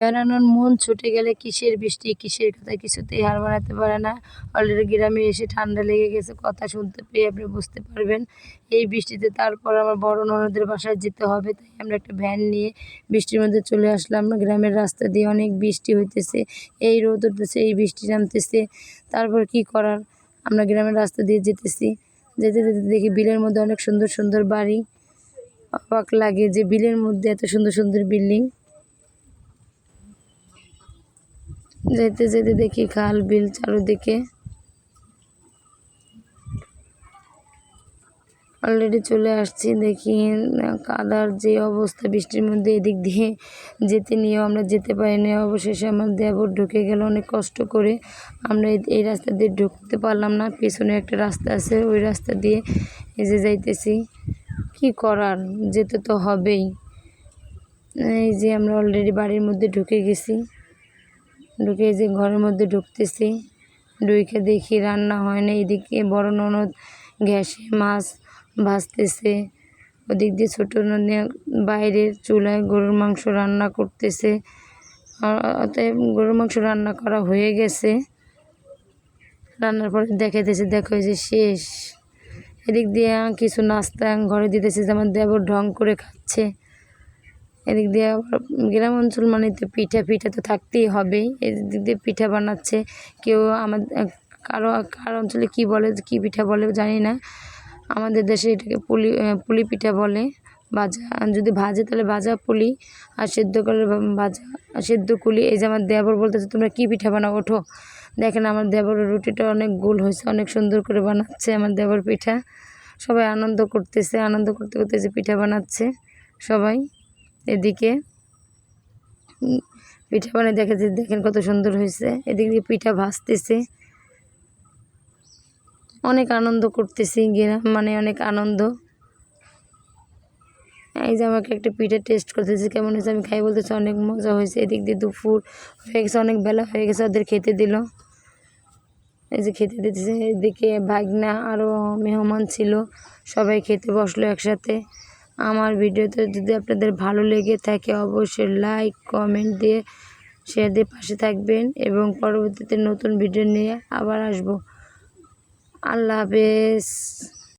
বেড়ানোর মন ছুটে গেলে কিসের বৃষ্টি, কিসের কথা কিছুতেই হার মানাতে পারে না। অলরেডি গ্রামে এসে ঠান্ডা লেগে গেছে, কথা শুনতে পেয়ে আপনি বুঝতে পারবেন। এই বৃষ্টিতে তারপর আমার বড় ননদের বাসায় যেতে হবে, তাই আমরা একটা ভ্যান নিয়ে বৃষ্টির মধ্যে চলে আসলাম। গ্রামের রাস্তা দিয়ে অনেক বৃষ্টি হইতেছে, এই রোদ উঠতেছে, এই বৃষ্টি নামতেছে। তারপর কি করার? আমরা গ্রামের রাস্তা দিয়ে যেতেছি। যেতে যেতে দেখি বিলের মধ্যে অনেক সুন্দর সুন্দর বাড়ি। অবাক লাগে যে বিলের মধ্যে এত সুন্দর সুন্দর বিল্ডিং। যেতে যেতে দেখি খাল, বিল চারোদিকে। অলরেডি চলে আসছি, দেখি কাদার যে অবস্থা, বৃষ্টির মধ্যে এদিক দিয়ে যেতে নিয়েও আমরা যেতে পারিনি। অবশেষে আমার দেবর ঢুকে গেল, অনেক কষ্ট করে। আমরা এই রাস্তা দিয়ে ঢুকতে পারলাম না, পেছনে একটা রাস্তা আছে, ওই রাস্তা দিয়ে যে যাইতেছি। কি করার? যেতে তো হবেই। এই যে আমরা অলরেডি বাড়ির মধ্যে ঢুকে গেছি। ঢুকে যে ঘরের মধ্যে ঢুকতেছি। ঢুকে দেখি রান্না হয় না। এদিকে বড় ননদ গ্যাসে মাছ ভাজতেছে। ওদিক দিয়ে ছোটো ননদ বাইরের চুলায় গরুর মাংস রান্না করতেছে। অতএব গরুর মাংস রান্না করা হয়ে গেছে। রান্নার পরে দেখাইতেছে, দেখো যে শেষ। এদিক দিয়ে কিছু নাস্তা ঘরে দিতেছে, যেমন দেবর ঢং করে খাচ্ছে। এদিক দিয়ে আবার গ্রাম অঞ্চল মানে তো পিঠা পিঠা তো থাকতেই হবে। এদিক দিয়ে পিঠা বানাচ্ছে। কেউ আমাদের কারও, কার অঞ্চলে কী বলে, কী পিঠা বলে জানি না। আমাদের দেশে এটাকে পুলি পুলি পিঠা বলে। ভাজা, যদি ভাজে তাহলে ভাজা পুলি আর সেদ্ধ করলে ভাজা সেদ্ধ কুলি এই যে আমার দেবর বলতেছে, তোমরা কী পিঠা বানাও? ওঠো। দেখেন আমার দেবরের রুটিটা অনেক গোল হয়েছে, অনেক সুন্দর করে বানাচ্ছে আমার দেবর পিঠা। সবাই আনন্দ করতেছে, আনন্দ করতে করতে যে পিঠা বানাচ্ছে সবাই। এদিকে পিঠা বানিয়ে দেখে দেখেন কত সুন্দর হয়েছে। এদিক পিঠা ভাজতেছে। অনেক আনন্দ করতেছি, গ্রাম মানে অনেক আনন্দ। এই যে আমাকে একটা পিঠা টেস্ট করতেছি, কেমন হয়েছে আমি খাই বলতেছি, অনেক মজা হয়েছে। এদিক দিয়ে দুপুর হয়ে গেছে, অনেক বেলা হয়ে গেছে, ওদের খেতে দিল। এই যে খেতে দিতেছে, এদিকে ভাগনা আরও মেহমান ছিল, সবাই খেতে বসল একসাথে। আমার ভিডিওতে যদি আপনাদের ভালো লেগে থাকে অবশ্যই লাইক কমেন্ট দিয়ে শেয়ার দিয়ে পাশে থাকবেন এবং পরবর্তীতে নতুন ভিডিও নিয়ে আবার আসব। আল্লাহ হাফেজ।